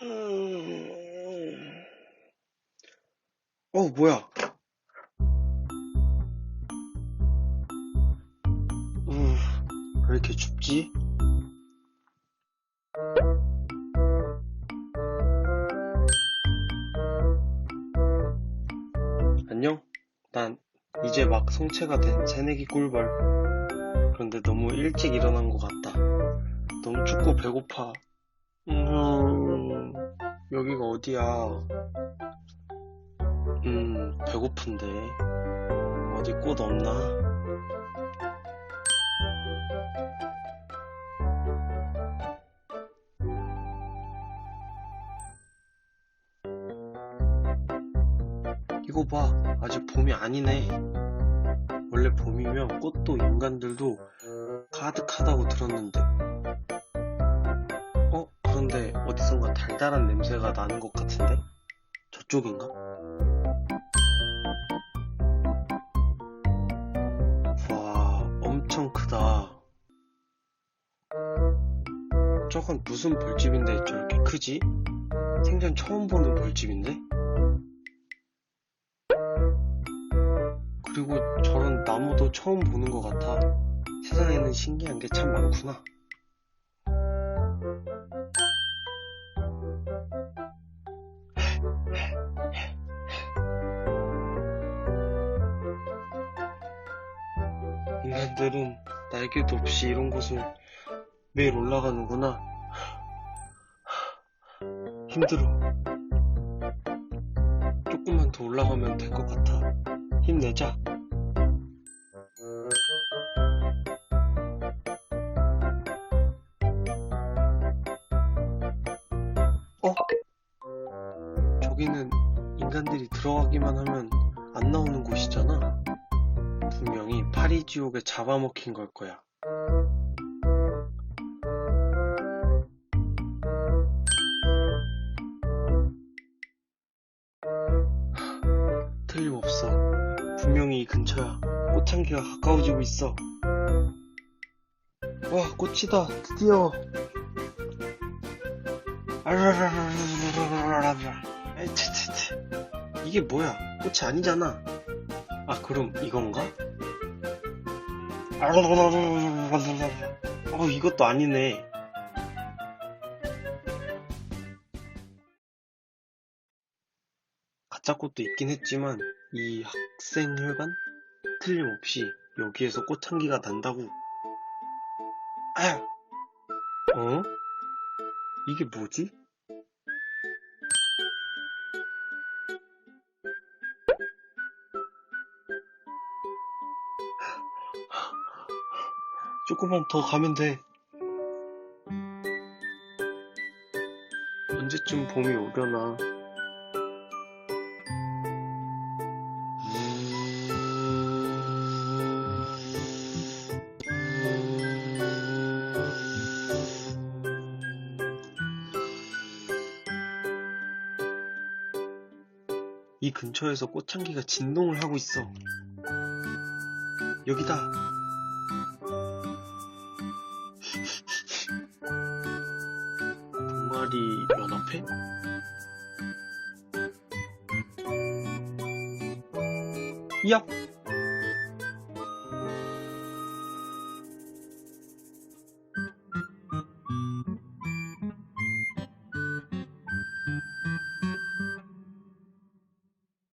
음... 어, 뭐야? 음, 왜 이렇게 춥지? 안녕? 난 이제 막 성체가 된 새내기 꿀벌. 그런데 너무 일찍 일어난 것 같다. 너무 춥고 배고파. 음, 여기가 어디야? 음, 배고픈데. 어디 꽃 없나? 이거 봐. 아직 봄이 아니네. 원래 봄이면 꽃도 인간들도 가득하다고 들었는데. 달달한 냄새가 나는 것 같은데? 저쪽인가? 와, 엄청 크다. 저건 무슨 벌집인데 저렇게 크지? 생전 처음 보는 벌집인데? 그리고 저런 나무도 처음 보는 것 같아. 세상에는 신기한 게 참 많구나. 인간들은 날개도 없이 이런 곳을 매일 올라가는구나. 힘들어. 조금만 더 올라가면 될 것 같아. 힘내자. 어? 저기는 인간들이 들어가기만 하면 안 나오는 곳이잖아. 분명히 파리 지옥에 잡아먹힌 걸 거야. 틀림없어. 분명히 이 근처야. 꽃향기가 가까워지고 있어. 와, 꽃이다. 드디어. 이게 뭐야? 꽃이 아니잖아. 아, 그럼 이건가? 어, 이것도 아니네. 가짜 꽃도 있긴 했지만 이 학생회관 틀림없이 여기에서 꽃향기가 난다고. 아, 어? 이게 뭐지? 조금만 더 가면 돼. 언제쯤 봄이 오려나. 이 근처에서 꽃향기가 진동을 하고 있어. 여기다. 동아리 연합회? 야!